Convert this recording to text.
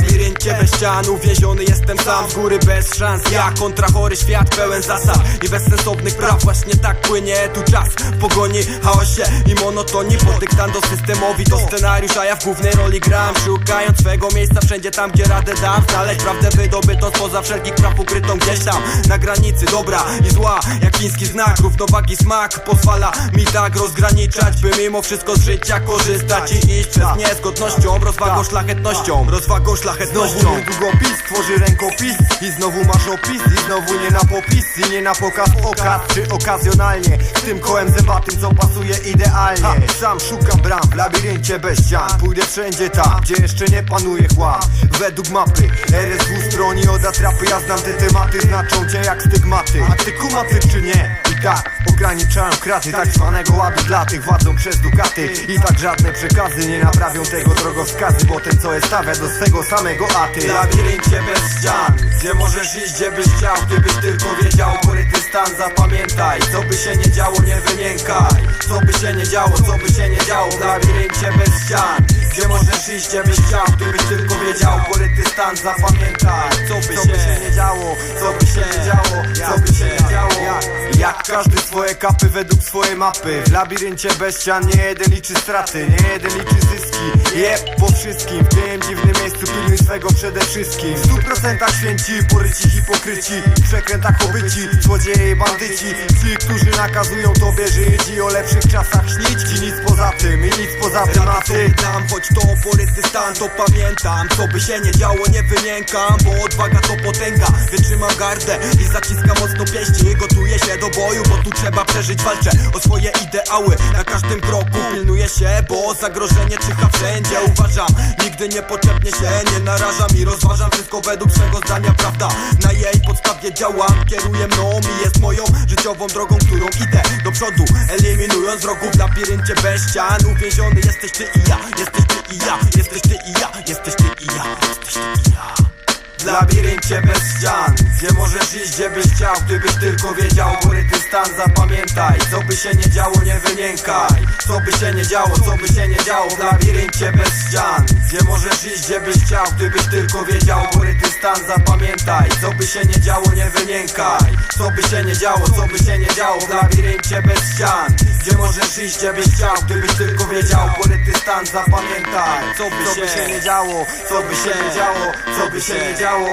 labiryncie bez ścian Uwięziony jestem sam, z góry bez szans. Ja kontra chory świat pełen zasad I bezsensownych praw. Właśnie tak płynie tu czas W pogoni, chaosie i monotonii. Podyktando systemowi to scenariusz A ja w głównej roli gram. Szukając swego miejsca wszędzie tam gdzie radę dam. Znaleźć prawdę wydobytą spoza wszelkich praw ukrytą gdzieś tam. Na granicy dobra i zła Jak chiński znak, równowagi smak Pozwala mi tak rozgraniczać By mimo wszystko z życia korzystać I iść przez niezgodnością Rozwagą szlachetnością. Rozwagą szlachetnością Znowu długopis, tworzy rękopis I znowu masz opis I znowu nie na popis I nie na pokaz okaz Czy okazjonalnie. Z tym kołem zębatym co pasuje idealnie. Ha, Sam szukam bram w labiryncie bez ścian. Pójdę wszędzie tam, gdzie jeszcze nie panuje chłam. Według mapy RSW stroni od atrapy. Ja znam te tematy, znaczą cię jak stygmaty. A ty kumaty czy nie? Tak ograniczają kraty Tak zwanego ładu dla tych władzą przez dukaty. I tak żadne przekazy nie naprawią tego drogowskazy Bo ten co je stawia do swego samego aty labiryncie bez ścian Gdzie możesz iść, gdzie byś chciał Gdybyś tylko wiedział, koryty stan Zapamiętaj, co by się nie działo, nie wymiękaj. Co by się nie działo, co by się nie działo. W labiryncie bez ścian Gdzie możesz iść, gdzie byś chciał Gdybyś tylko wiedział, koryty stan Zapamiętaj, co by, Co by się nie działo, co by się nie działo, co by się nie działo. jak każdy swoje kapy według swojej mapy. W labiryncie bez ścian nie jeden liczy straty, nie jeden liczy zyski. Jeb po wszystkim, w tym dziwnym miejscu pilnuj swego przede wszystkim. W stu procentach święci, poryci hipokryci. W przekrętach obyci, złodzieje i bandyci. Ci, którzy nakazują tobie żyć i o lepszych czasach śnić. Ci nic poza tym i nic poza tym, a ty Dam, choć to poryty stan, to pamiętam. Co by się nie działo, nie wymiękam Bo odwaga to potęga, wytrzymam gardę I zaciskam mocno pięści. Gotuję się do boju, bo tu trzeba przeżyć Walczę o swoje ideały. Na każdym kroku pilnuję się Bo zagrożenie czyha wszędzie. Uważam, nigdy niepotrzebnie się nie narażam I rozważam wszystko według swego zdania Prawda, na jej podstawie działam Kieruje mną i jest moją życiową drogą Którą idę do przodu Eliminując wrogów w labiryncie bez ścian. Uwięziony jesteś ty i ja, jesteś ty i ja Jesteś ty i ja, jesteś ty i ja Jesteś ty i ja labiryncie bez ścian. Gdzie możesz iść, gdzie byś chciał Gdybyś tylko wiedział Koryty stan. Zapamiętaj Co by się nie działo, nie wymiękaj. Co by się nie działo, co by się nie działo W labiryncie bez ścian. Gdzie możesz iść, gdzie byś chciał Gdybyś tylko wiedział Koryty stan. Zapamiętaj Co by się nie działo, nie wymiękaj. Co by się nie działo, co by się nie działo W labiryncie bez ścian Gdzie możesz iść, gdzie byś chciał Gdybyś tylko wiedział. Koryty stan zapamiętaj Co by, Co by się nie działo, co by się nie działo, co by się nie działo